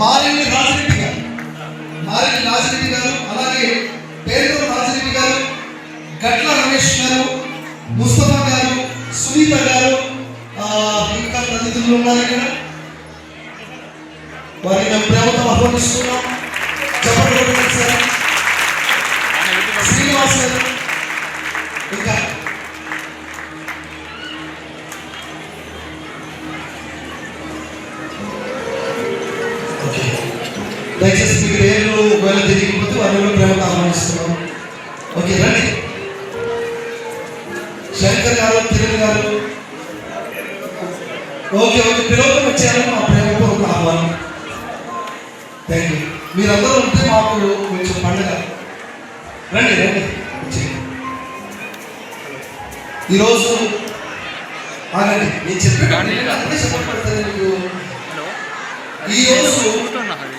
మారేని రాజరెడ్డి గారు. మారేని రాజరెడ్డి గారు అలాగే పేరు రాజరెడ్డి గారు గట్ల రమేష్ గారు ముస్తఫా గారు సునీత గారు ఇంకా తల్లిదండ్రులు ఉన్నారు ఇక్కడ. వారిని మేము ప్రేమతో ఆహ్వానిస్తున్నాం. చెప్పండి శ్రీనివాస్ గారు. ఓకే. దయచేసి మీ పేర్లు ఒకవేళ తెలియకపోతే కూడా ప్రేమతో ఆహ్వానిస్తున్నాం ఓకే రండి. శంకర్ గారు కిరణ్ గారు. ఓకే ఓకే పిలవడం వచ్చారు మా ప్రేమపూర్వక ఆహ్వానం. థ్యాంక్ యూ మీరందరూ ఉంటే మాకు కొంచెం పండుగ. రండి రండి. ఈరోజు ఆగండి. నేను చెప్పాను అప్పుడే 你都不